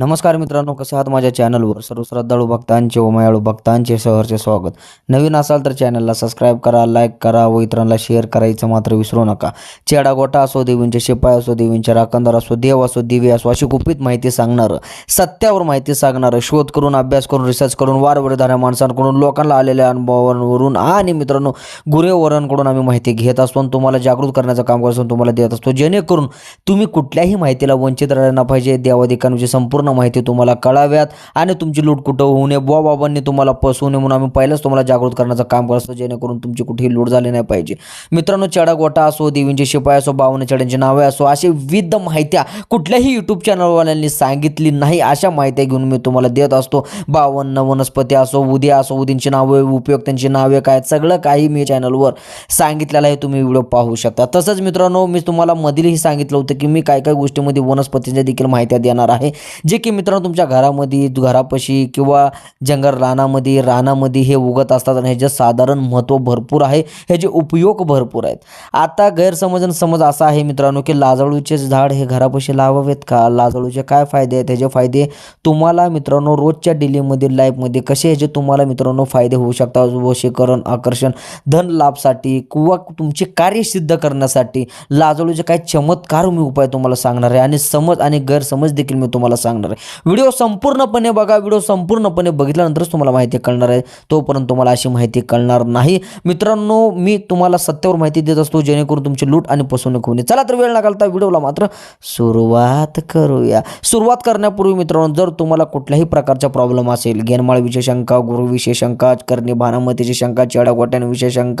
नमस्कार मित्रांनो कसे आहात माझ्या चॅनलवर? सर्व श्रद्धाळू भक्तांचे व मायाळू भक्तांचे सहर्ष स्वागत. नवीन असाल तर चॅनलला सबस्क्राईब करा लाईक करा व इतरांना शेअर करायचं मात्र विसरू नका. चेडा गोटा असो देवींचे शिपाई असो देवींचे राखणदार असो देव असो दिवे असो अशी गुपित माहिती सांगणारं सत्यावर माहिती सांगणारं शोध करून अभ्यास करून रिसर्च करून वारवडधाऱ्या माणसांकडून लोकांना आलेल्या अनुभवांवरून आणि मित्रांनो गुरेवरांकडून आम्ही माहिती घेत असतो आणि तुम्हाला जागृत करण्याचं काम करत असतो आणि तुम्हाला देत असतो. जेणेकरून तुम्ही कुठल्याही माहितीला वंचित राहिला ना पाहिजे. देवाधिकांची संपूर्ण माहिती तुम्हाला कळाव्यात आणि तुमची लूट कुठं होऊ नये. बुवा बाबांनी तुम्हाला फसवू नये म्हणून आम्ही पहिलंच तुम्हाला जागृत करण्याचं काम करत असतो जेणेकरून तुमची कुठेही लूट झाली नाही पाहिजे. मित्रांनो चढा असो देवींचे शिपाई असो बावन्न चढ्यांची नावे असो असे विविध माहित्या कुठल्याही यूट्यूब चॅनलवाल्यांनी सांगितली नाही अशा माहित्या घेऊन मी तुम्हाला देत असतो. बावन्न वनस्पती असो उद्या असो उदींची नावे उपयोग त्यांची नावे काय सगळं काही मी चॅनलवर सांगितलेलं आहे तुम्ही व्हिडिओ पाहू शकता. तसंच मित्रांनो मी तुम्हाला मधीलही सांगितलं होतं की मी काय काय गोष्टीमध्ये वनस्पतींच्या देखील माहिती देणार आहे जे की मित्रांनो तुमच्या घरामध्ये घरापाशी किंवा जंगल रानामध्ये रानामध्ये हे उगत असतात आणि ह्याचे साधारण महत्त्व भरपूर आहे ह्याचे उपयोग भरपूर आहेत. आता गैरसमज आणि समज असा आहे मित्रांनो की लाजाळूचे झाड हे घरापाशी लावावेत का? लाजाळूचे काय फायदे आहेत? ह्याचे फायदे तुम्हाला मित्रांनो रोजच्या डेलीमध्ये लाईफमध्ये कसे ह्याचे तुम्हाला मित्रांनो फायदे होऊ शकतात. वशीकरण आकर्षण धन लाभसाठी किंवा तुमचे कार्य सिद्ध करण्यासाठी लाजाळूचे काय चमत्कार मी उपाय तुम्हाला सांगणार आहे. आणि समज आणि गैरसमज देखील मी तुम्हाला सांगणार आहे. व्हिडिओ संपूर्णपणे बघा. व्हिडिओ संपूर्णपणे बघितल्यानंतरच तुम्हाला माहिती कळणार आहे. तोपर्यंत तुम्हाला अशी माहिती कळणार नाही. मित्रांनो मी तुम्हाला सत्यावर माहिती देत असतो जेणेकरून तुमची लूट आणि फसवणूक होणे चला तर वेळ न घालता व्हिडिओला मात्र सुरुवात करूया. सुरुवात करण्यापूर्वी मित्रांनो जर तुम्हाला कुठल्याही प्रकारचा प्रॉब्लेम असेल गेनमाळविषयी विशेषांका गुरु विशेषांका करणे भानामतीची शंका चेडागोट्याने गोट्यांविषयी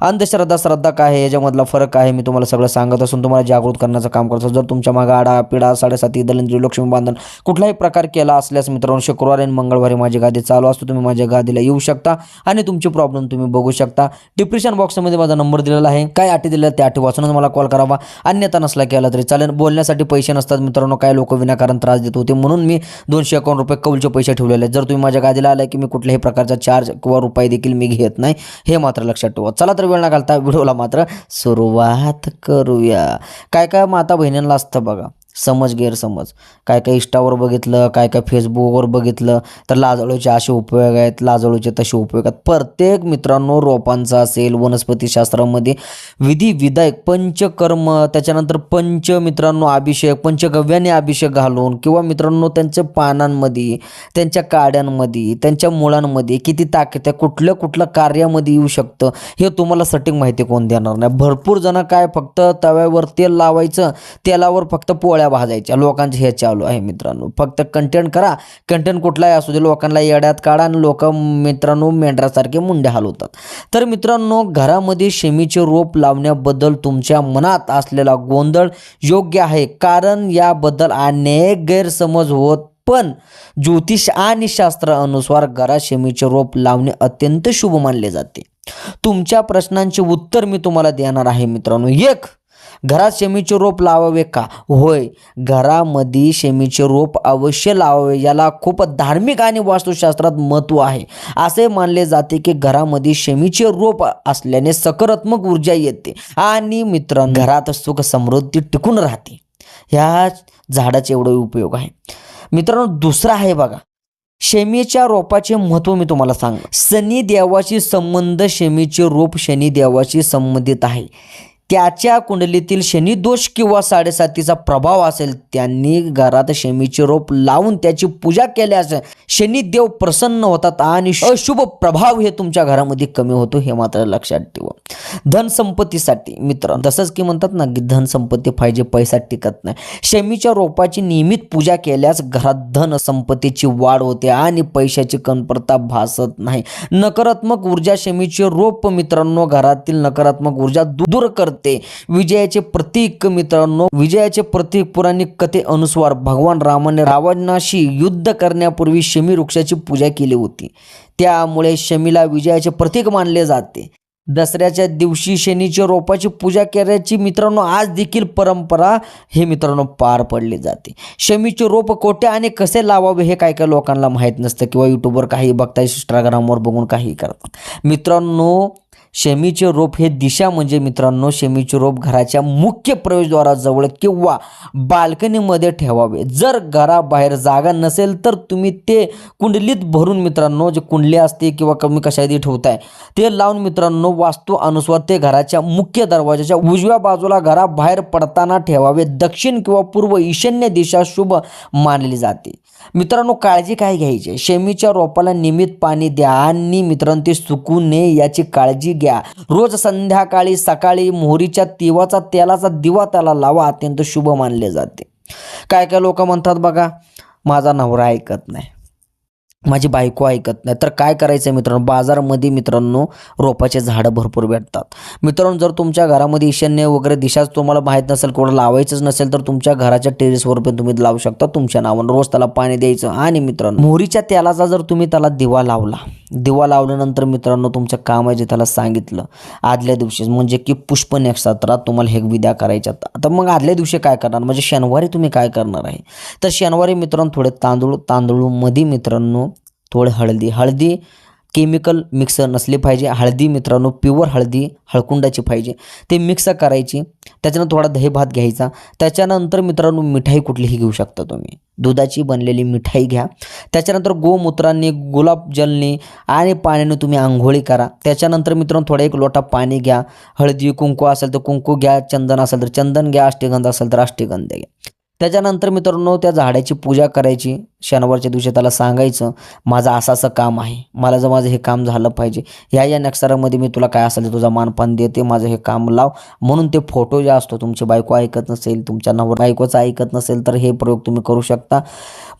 अंधश्रद्धा श्रद्धा काय आहे याच्यामधला फरक आहे मी तुम्हाला सगळं सांगत असून तुम्हाला जागृत करण्याचं काम करतो जर तुमच्या मागे आडा पिडा साडेसाती दलिंद्री लक्ष्मी बांधन कुठलाही प्रकार केला असल्यास मित्रांनो शुक्रवारी आणि मंगळवारी माझी गादी चालू असतो. तुम्ही माझ्या गादीला येऊ शकता आणि तुमचे प्रॉब्लेम तुम्ही बघू शकता. डिप्रेशन बॉक्समध्ये माझा नंबर दिलेला आहे. काय अटी दिलेल्या त्या अटी वाचूनच मला कॉल करावा. अन्यथा नसला केला तरी चालेल. बोलण्यासाठी पैसे नसतात मित्रांनो काय लोक विनाकारण त्रास देत होते. म्हणून मी दोनशे अकाउंट रुपये कौलचे पैसे ठेवलेले आहेत. जर तुम्ही माझ्या गादीला आला की मी कुठल्याही प्रकारचा चार्ज किंवा रुपये देखील मी घेत नाही हे मात्र लक्षात ठेवा. चला तर वेळ न घालता व्हिडिओला मात्र सुरुवात करूया. काय काय माता बहिणींना असतं बघा. समज गैरसमज. काय काय इंस्टावर बघितलं काय काय फेसबुकवर बघितलं तर लाजळूचे असे उपयोग आहेत लाजळूचे तसे उपयोग आहेत. प्रत्येक मित्रांनो रोपांचा असेल वनस्पतीशास्त्रामध्ये विधी विधायक पंचकर्म त्याच्यानंतर पंच मित्रांनो अभिषेक पंचगव्याने अभिषेक घालून किंवा मित्रांनो त्यांच्या पानांमध्ये त्यांच्या काड्यांमध्ये त्यांच्या मुळांमध्ये किती ताकद आहे कुठल्या कुठल्या कार्यामध्ये येऊ शकतं हे तुम्हाला सटिंग माहिती कोण देणार नाही. भरपूर जण काय फक्त तव्यावर तेल लावायचं तेलावर फक्त पोळ्या भाजायच्या लोकांचे हे चालू आहे मित्रांनो. फक्त कंटेंट करा कंटेंट कुठलाही असू दे लोकांना येड्यात काढा आणि लोक मित्रांनो मेंढरासारखे मुंडे हलवतात. तर मित्रांनो घरामध्ये शेमीचे रोप लावण्याबद्दल तुमच्या मनात असलेला गोंधळ योग्य आहे कारण याबद्दल अनेक गैरसमज होत पण ज्योतिष आणि शास्त्रानुसार घरात शेमीचे रोप लावणे अत्यंत शुभ मानले जाते. तुमच्या प्रश्नांचे उत्तर मी तुम्हाला देणार आहे मित्रांनो. एक घरात शेमीचे रोप लावावे का? होय घरामध्ये शेमीचे रोप अवश्य लावावे याला खूप धार्मिक आणि वास्तुशास्त्रात महत्त्व आहे. असे मानले जाते की घरामध्ये शेमीचे रोप असल्याने सकारात्मक ऊर्जा येते आणि मित्रांनो घरात सुख समृद्धी टिकून राहते. ह्या झाडाचे एवढे उपयोग आहे मित्रांनो दुसरा आहे बघा. शेमीच्या रोपाचे महत्त्व मी तुम्हाला सांग शनी देवाशी संबंध शेमीचे रोप शनी देवाशी संबंधित आहे. त्याच्या कुंडलीतील शनिदोष किंवा साडेसातीचा प्रभाव असेल त्यांनी घरात शमीचे रोप लावून त्याची पूजा केल्यास शनिदेव प्रसन्न होतात आणि अशुभ प्रभाव हे तुमच्या घरामध्ये कमी होतो हे मात्र लक्षात ठेवा. धनसंपत्तीसाठी मित्र तसंच की म्हणतात ना की धनसंपत्ती पाहिजे पैसा टिकत नाही. शमीच्या रोपाची नियमित पूजा केल्यास घरात धन संपत्तीची वाढ होते आणि पैशाची कमतरता भासत नाही. नकारात्मक ऊर्जा शमीचे रोप मित्रांनो घरातील नकारात्मक ऊर्जा दूर करते. करते विजयाचे प्रतीक मित्रांनो विजयाचे प्रतीक पुराणिक कथे अनुसार भगवान रामाने रावणाशी युद्ध करण्यापूर्वी शमी वृक्षाची पूजा केली होती. त्यामुळे शमीला विजयाचे प्रतीक मानले जाते. दसऱ्याच्या दिवशी शनीच्या रोपाची पूजा करायची मित्रांनो आज देखील परंपरा हे मित्रांनो पार पडली जाते. शमीचे रोप कोठे आणि कसे लावावे हे काय काय लोकांना माहीत नसतं किंवा यूट्यूबवर काही बघता इंस्टाग्रामवर बघून काही करतात. मित्रांनो शेमीचे रोप हे दिशा म्हणजे मित्रांनो शेमीचे रोप घराच्या मुख्य प्रवेशद्वाराजवळ किंवा बाल्कनीमध्ये ठेवावे. जर घराबाहेर जागा नसेल तर तुम्ही ते कुंडलीत भरून मित्रांनो जे कुंडली असते किंवा कमी कशादी ठेवताय ते लावून मित्रांनो वास्तू अनुसार ते घराच्या मुख्य दरवाजाच्या उजव्या बाजूला घराबाहेर पडताना ठेवावे. दक्षिण किंवा पूर्व ईशान्य दिशा शुभ मानली जाते. मित्रांनो काळजी काय घ्यायची? शेमीच्या रोपाला नियमित पाणी द्या आणि मित्रांनो ते सुकू नये याची काळजी घ्या. रोज संध्याकाळी सकाळी मोहरीच्या तिवाचा तेलाचा दिवा त्याला लावा अत्यंत शुभ मानले जाते. काय काय लोक म्हणतात बघा माझा नवरा ऐकत नाही. माझी बायको ऐकत नाही. तर काय करायचं आहे मित्रांनो? बाजारामध्ये मित्रांनो रोपाचे झाडं भरपूर भेटतात. मित्रांनो जर तुमच्या घरामध्ये ईशान्य वगैरे दिशाच तुम्हाला माहीत नसेल कुठं लावायचंच नसेल तर तुमच्या घराच्या टेरेसवर पण तुम्ही लावू शकता तुमच्या नावानं. रोज त्याला पाणी द्यायचं. आणि मित्रांनो मोहरीच्या तेलाचा जर तुम्ही त्याला दिवा लावला दिवा लावल्यानंतर मित्रांनो तुमचं काम आहे जे त्याला सांगितलं आदल्या दिवशी म्हणजे की पुष्प नक्षत्रात तुम्हाला हे विद्या करायच्या आता मग आदल्या दिवशी काय करणार? म्हणजे शनिवारी तुम्ही काय करणार आहे? तर शनिवारी मित्रांनो थोडे तांदूळ तांदूळमध्ये मित्रांनो थोडे हळदी. हळदी केमिकल मिक्स नसले पाहिजे. हळदी मित्रांनो प्युअर हळदी हळकुंडाची पाहिजे. ते मिक्स करायची. त्याच्यानं थोडा दही भात घ्यायचा. त्याच्यानंतर मित्रांनो मिठाई कुठलीही घेऊ शकता तुम्ही. दुधाची बनलेली मिठाई घ्या. त्याच्यानंतर गोमूत्राने गुलाबजलने आणि पाण्याने तुम्ही आंघोळी करा. त्याच्यानंतर मित्रांनो थोडा एक लोटा पाणी घ्या. हळदी कुंकू असेल तर कुंकू घ्या. चंदन असेल तर चंदन घ्या. अष्टगंध असेल तर अष्टगंध घ्या. त्याच्यानंतर मित्रांनो त्या झाडाची पूजा करायची. शनिवारच्या दिवशी त्याला सांगायचं माझं असं असं काम आहे. मला जर माझं हे काम झालं पाहिजे. ह्या या नक्षरामध्ये मी तुला काय असेल ते तुझा मानपान देते. माझं हे काम लाव. म्हणून ते फोटो जे असतो तुमची बायको ऐकत नसेल तुमच्या नवर बायकोचं ऐकत नसेल तर हे प्रयोग तुम्ही करू शकता.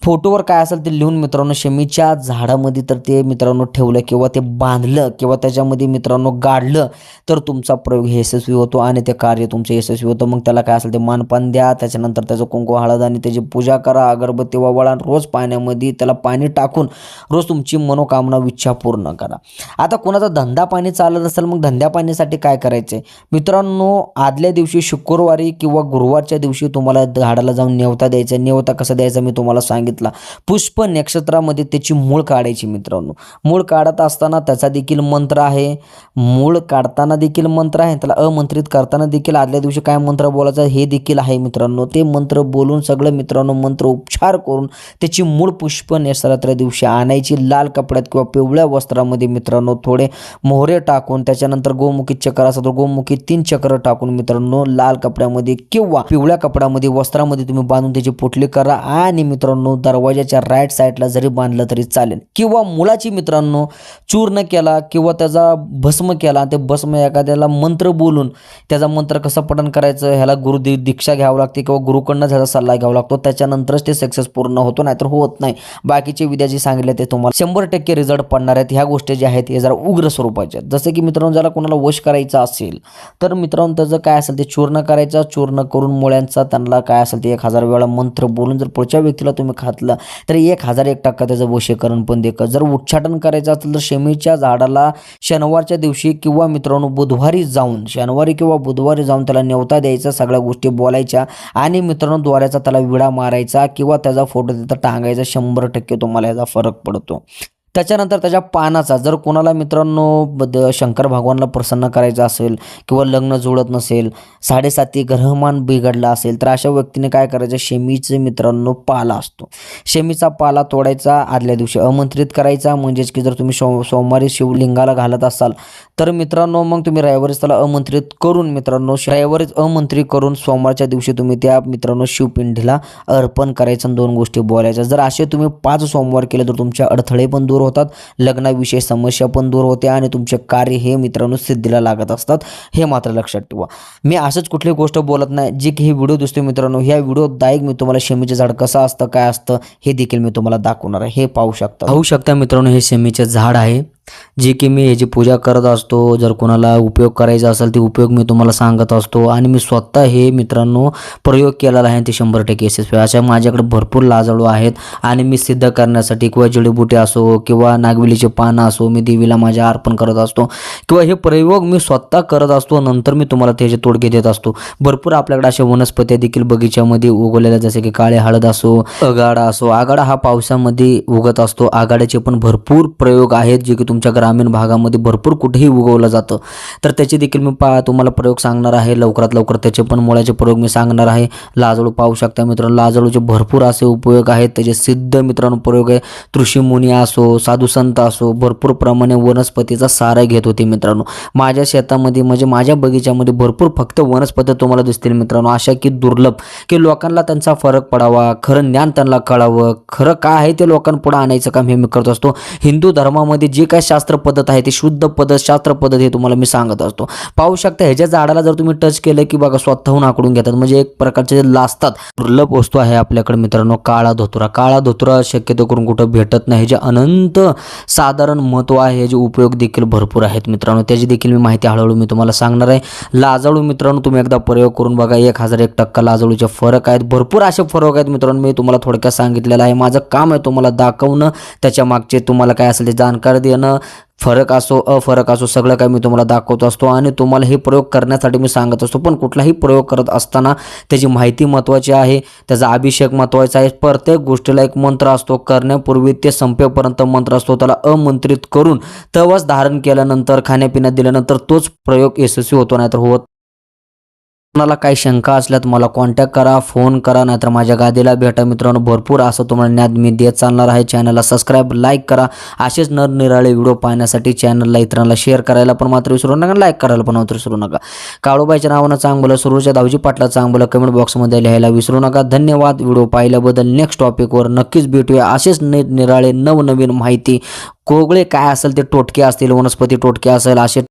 फोटोवर काय असेल ते लिहून मित्रांनो शमीच्या झाडामध्ये तर ते मित्रांनो ठेवलं किंवा ते बांधलं किंवा त्याच्यामध्ये मित्रांनो गाडलं तर तुमचा प्रयोग यशस्वी होतो आणि ते कार्य तुमचं यशस्वी होतं. मग त्याला काय असेल ते मानपान द्या. त्याच्यानंतर त्याचं कुंकू हळद आणि त्याची पूजा करा. अगरबत्ती वळण रोज पाण्यामध्ये त्याला पाणी टाकून रोज तुमची मनोकामना इच्छा पूर्ण करा. आता कोणाचा धंदा पाणी चालत असेल मग धंद्या पाण्यासाठी काय करायचं मित्रांनो आदल्या दिवशी शुक्रवारी किंवा गुरुवारच्या दिवशी तुम्हाला झाडाला जाऊन नेवता द्यायचा नेवता कसा द्यायचा मी तुम्हाला सांगितला. पुष्प नक्षत्रामध्ये त्याची मूळ काढायची मित्रांनो. मूळ काढत असताना त्याचा देखील मंत्र आहे. मूळ काढताना देखील मंत्र आहे. त्याला अमंत्रित करताना देखील आदल्या दिवशी काय मंत्र बोलायचा हे देखील आहे मित्रांनो. ते मंत्र बोलून सगळं मित्रांनो मंत्र उपचार करून त्याची मूळ पुष्प नक्षत्रा दिवशी आणायची लाल कपड्यात किंवा पिवळ्या वस्त्रामध्ये मित्रांनो थोडे मोहरे टाकून त्याच्यानंतर गोमुखी चक्र असं तर गोमुखी तीन चक्र टाकून मित्रांनो लाल कपड्यामध्ये किंवा पिवळ्या कपड्यामध्ये वस्त्रामध्ये तुम्ही बांधून त्याची पोटली करा आणि मित्रांनो दरवाजाच्या राईट साईडला जरी बांधलं तरी चालेल. किंवा मुलाची मित्रांनो चूर्ण केला किंवा त्याचा भस्म केला ते भस्म एखाद्याला मंत्र बोलून त्याचा मंत्र कसं पठण करायचं ह्याला गुरुदी दीक्षा घ्यावं लागते किंवा गुरुकडनं ह्याचा सल्ला घ्यावा लागतो त्याच्यानंतरच ते सक्सेस पूर्ण होतो नाहीतर होत नाही. बाकीचे विद्या जे सांगितले ते तुम्हाला शंभर टक्के रिझल्ट पडणार आहेत. ह्या गोष्टी ज्या आहेत हे जरा उग्र स्वरूपाच्या आहेत. जसं की मित्रांनो ज्याला कोणाला वश करायचा असेल तर मित्रांनो त्याचं काय असेल ते चूर्ण करायचं. चूर्ण करून मुळ्यांचा त्यांना काय असेल ते एक हजार वेळा मंत्र बोलून जर पुढच्या व्यक्तीला तुम्ही खातलं तर एक हजार एक टक्का त्याचं वशीकरण पण दे जर उच्चाटन करायचं असेल तर शेमीच्या झाडाला शनिवारच्या दिवशी किंवा मित्रांनो बुधवारी जाऊन शनिवारी किंवा बुधवारी जाऊन त्याला नेवता द्यायचा सगळ्या गोष्टी बोलायच्या आणि मित्रांनो द्वाऱ्याचा त्याला विडा मारायचा किंवा त्याचा फोटो तिथं सांगायचा शंभर टक्के तुम्हाला याचा फरक पडतो. त्याच्यानंतर त्याच्या पानाचा जर कोणाला मित्रांनो बद शंकर भगवानला प्रसन्न करायचं असेल किंवा लग्न जुळत नसेल साडेसाती ग्रहमान बिघडला असेल तर अशा व्यक्तीने काय करायचं? शेमीचे मित्रांनो पाला असतो. शेमीचा पाला तोडायचा आदल्या दिवशी आमंत्रित करायचा. म्हणजेच की जर तुम्ही सो सोमवारी शिवलिंगाला घालत असाल तर मित्रांनो मग तुम्ही रविवारीच त्याला आमंत्रित करून मित्रांनो रविवारीच आमंत्रित करून सोमवारच्या दिवशी तुम्ही त्या मित्रांनो शिवपिंडीला अर्पण करायचं दोन गोष्टी बोलायच्या. जर असे तुम्ही पाच सोमवार केले तर तुमचे अडथळे पण दूर होतात. लग्नाविषयी समस्या पण दूर होते आणि तुमचे कार्य हे मित्रांनो सिद्धीला लागत असतात हे मात्र लक्षात ठेवा. मी असंच कुठली गोष्ट बोलत नाही जी की ही व्हिडिओ दिसतो मित्रांनो ह्या व्हिडिओदायक मी तुम्हाला शेमीचे झाड कसं असतं काय असतं हे देखील मी तुम्हाला दाखवणार आहे हे पाहू शकता. पाहू शकता मित्रांनो हे शेमीचे झाड आहे. जे की मी ह्याची पूजा करत असतो जर कोणाला उपयोग करायचा असेल ते उपयोग मी तुम्हाला सांगत असतो. आणि मी स्वतः हे मित्रांनो प्रयोग केलेला आहे ते शंभर टक्के यशस्वी अशा माझ्याकडे भरपूर लाजाळू आहेत आणि मी सिद्ध करण्यासाठी किंवा जडीबुटी असो किंवा नागवेलीचे पानं असो मी देवीला माझ्या अर्पण करत असतो किंवा हे प्रयोग मी स्वतः करत असतो नंतर मी तुम्हाला त्याचे तोडगे देत असतो. भरपूर आपल्याकडे अशा वनस्पत्या देखील बगीच्यामध्ये उगवलेल्या जसे की काळे हळद असो अगाडा असो. आगाडा हा पावसामध्ये उगत असतो. आगाड्याचे पण भरपूर प्रयोग आहेत जे की तुमच्या ग्रामीण भागामध्ये भरपूर कुठेही उगवलं जातं. तर त्याचे देखील मी पा तुम्हाला प्रयोग सांगणार आहे. लवकरात लवकर त्याचे पण मुळाचे प्रयोग मी सांगणार आहे. लाजळू पाहू शकता मित्रांनो लाजळूचे भरपूर असे उपयोग आहेत. त्याचे सिद्ध मित्रांनो प्रयोग आहे. ऋषीमुनी असो साधुसंत असो भरपूर प्रमाणे वनस्पतीचा सारा घेत होते मित्रांनो. माझ्या शेतामध्ये म्हणजे माझ्या बगीच्यामध्ये भरपूर फक्त वनस्पती तुम्हाला दिसतील मित्रांनो. अशा की दुर्लभ की लोकांना त्यांचा फरक पडावा खरं ज्ञान त्यांना कळावं. खरं काय आहे ते लोकांपुढे आणायचं काम हे मी करत असतो. हिंदू धर्मामध्ये जे काय शास्त्र पद्धत आहे ती शुद्ध पद्धत शास्त्र पद्धत हे तुम्हाला मी सांगत असतो. पाहू शकता ह्याच्या झाडाला जर तुम्ही टच केलं की बघा स्वतःहून आकडून घेतात. म्हणजे एक प्रकारचे जे लाजतात दुर्लभ वस्तू आहे आपल्याकडे मित्रांनो काळा धोतुरा. काळा धोतुरा शक्यतो करून कुठं भेटत नाही. जे अनंत साधारण महत्त्व आहे जे उपयोग देखील भरपूर आहेत मित्रांनो. त्याची देखील मी माहिती हळूहळू मी तुम्हाला सांगणार आहे. लाजाळू मित्रांनो तुम्ही एकदा प्रयोग करून बघा. एक हजार एक टक्का लाजाळूचे फरक आहेत. भरपूर असे फरक आहेत मित्रांनो मी तुम्हाला थोडक्यात सांगितलेलं आहे. माझं काम आहे तुम्हाला दाखवणं. त्याच्या मागचे तुम्हाला काय असेल ते जाणकारी देणं. फरक असो अफरक असो सगळं काही मी तुम्हाला दाखवत असतो आणि तुम्हाला हे प्रयोग करण्यासाठी मी सांगत असतो. पण कुठलाही प्रयोग करत असताना त्याची माहिती महत्त्वाची आहे त्याचा अभिषेक महत्त्वाचा आहे. प्रत्येक गोष्टीला एक मंत्र असतो करण्यापूर्वी ते संपेपर्यंत मंत्र असतो. त्याला अमंत्रित करून तवच धारण केल्यानंतर खाण्यापिण्यात दिल्यानंतर तोच प्रयोग यशस्वी होतो नाहीतर होत कोणाला काही शंका असल्यात मला कॉन्टॅक्ट करा फोन करा नाहीतर माझ्या गादीला भेटा. मित्रांनो भरपूर असं तुम्हाला ज्ञान मी देत चालणार आहे. चॅनलला सबस्क्राईब लाईक करा. असेच नरनिराळे व्हिडिओ पाहण्यासाठी चॅनलला इतरांना शेअर करायला पण मात्र विसरू नका लाईक करायला पण मात्र विसरू नका. काळूबाईच्या नावानं चांगलं सुरूच्या दावजी पाटला चांगलं कमेंट बॉक्समध्ये लिहायला विसरू नका. धन्यवाद. व्हिडिओ पाहिल्याबद्दल नेक्स्ट टॉपिकवर नक्कीच भेटूया. असेच निराळे नवनवीन माहिती. कोगळे काय असेल ते टोटके असतील वनस्पती टोटके असेल असे